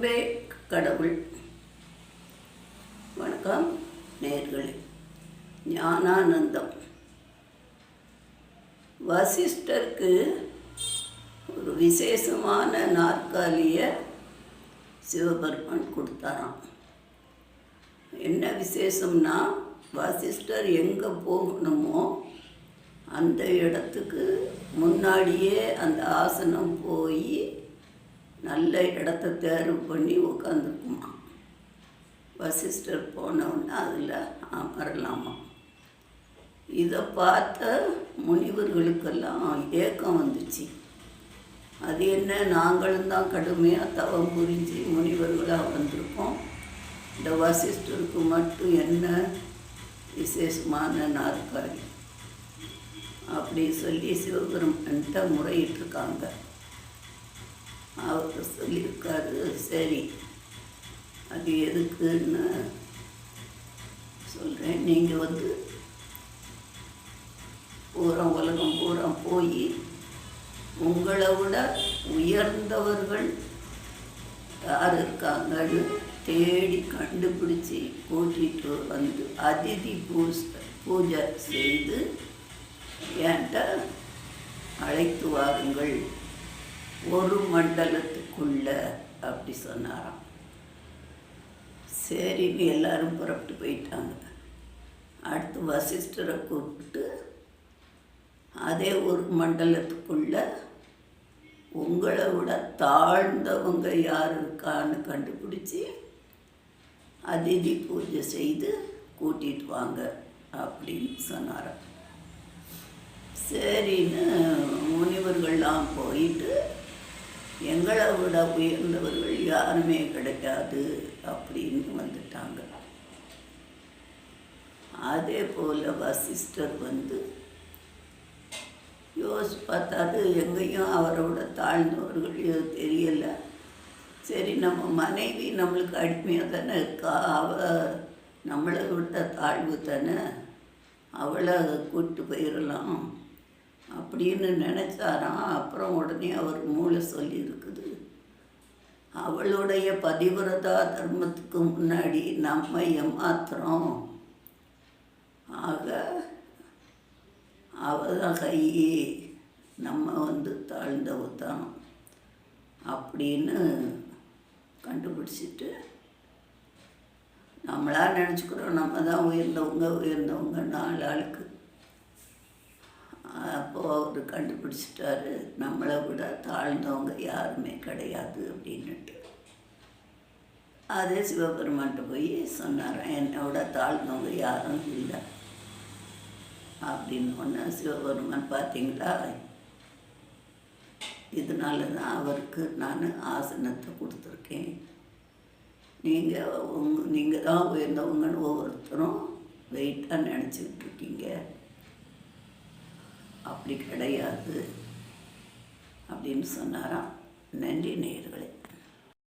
அன்பே கடவுள். வணக்கம் நேர்களே. ஞானானந்தம். வசிஷ்டருக்கு ஒரு விசேஷமான நாற்காலியை சிவபெருமான் கொடுத்தாராம். என்ன விசேஷம்னா வசிஷ்டர் எங்கே போகணுமோ அந்த இடத்துக்கு முன்னாடியே அந்த ஆசனம் போய் நல்ல இடத்த தேர்வு பண்ணி உட்காந்துக்குமா வசிஷ்டர் போனவுடனே அதில் அமரலாமா இதை பார்த்த முனிவர்களுக்கெல்லாம் ஏக்கம் வந்துச்சு. அது என்ன நாங்களும் தான் கடுமையாக தவம் புரிஞ்சு முனிவர்களாக வந்திருக்கோம். இந்த வசிஷ்டருக்கு மட்டும் என்ன விசேஷமான நாற்காலி அப்படி சொல்லி சிவபெருமன்ட்ட முறையிட்டிருக்காங்க. அவர் சொல்லியிருக்காரு சரி. அது எதுக்குன்னு சொல்கிறேன் நீங்கள் வந்து பூரா உலகம் பூரா போய் உங்களை விட உயர்ந்தவர்கள் யார் இருக்காங்கன்னு தேடி கண்டுபிடிச்சி கூட்டிகிட்டு வந்து அதிதி பூஸ் பூஜை செய்து என்கிட்ட அழைத்து வாருங்கள். ஒரு மண்டலத்துக்குள்ள அப்படி சொன்னாராம். சரின்னு எல்லாரும் புறப்பட்டு போயிட்டாங்க. அடுத்து வசிஷ்டரை கூப்பிட்டு அதே ஒரு மண்டலத்துக்குள்ள உங்களை விட தாழ்ந்தவங்க யார் இருக்கான்னு கண்டுபிடிச்சி அதிதி பூஜை செய்து கூட்டிகிட்டு வாங்க அப்படின்னு சொன்னாராம். சரின்னு முனிவர்கள்லாம் போயிட்டு எங்களை விட உயர்ந்தவர்கள் யாருமே கிடைக்காது அப்படின்னு வந்துட்டாங்க. அதே போல் வசிஸ்டர் வந்து யோசிச்சு பார்த்தாது எங்கேயும் அவரோட தாழ்ந்தவர்கள் தெரியலை. சரி நம்ம மனைவி நம்மளுக்கு அடிமையாக தானே இருக்கா? அவ நம்மளை விட்ட தாழ்வு தானே? அவளை கூட்டு போயிடலாம். அப்படின்னு நினச்சாராம் அப்புறம் உடனே அவர் மூளை சொல்லியிருக்குது. அவளுடைய பதிவிரதா தர்மத்துக்கு முன்னாடி நம்ம ஏமாத்துறோம். ஆக அவதான் கையே நம்ம வந்து தாழ்ந்தவ தான் அப்படின்னு கண்டுபிடிச்சிட்டு நம்மளா நினச்சிக்கிறோம் நம்ம தான் உயர்ந்தவங்க உயர்ந்தவங்க நாலு ஆளுக்கு அப்போது அவர் கண்டுபிடிச்சிட்டாரு. நம்மளை விட தாழ்ந்தவங்க யாருமே கிடையாது அப்படின்ட்டு அதே சிவபெருமான்கிட்ட போய் சொன்னாராம் என்னோட தாழ்ந்தவங்க யாரும் இல்லை. அப்படின்னு ஒன்று சிவபெருமான் பார்த்தீங்களா இதனால தான் அவருக்கு நான் ஆசனத்தை கொடுத்துருக்கேன். நீங்கள் உங் நீங்கள் தான் உயர்ந்தவங்கன்னு ஒவ்வொருத்தரும் வெயிட்டாக நினச்சிக்கிட்டு இருக்கீங்க. அப்படி கிடையாது அப்படின்னு சொன்னாராம். நன்றி நேயர்களே.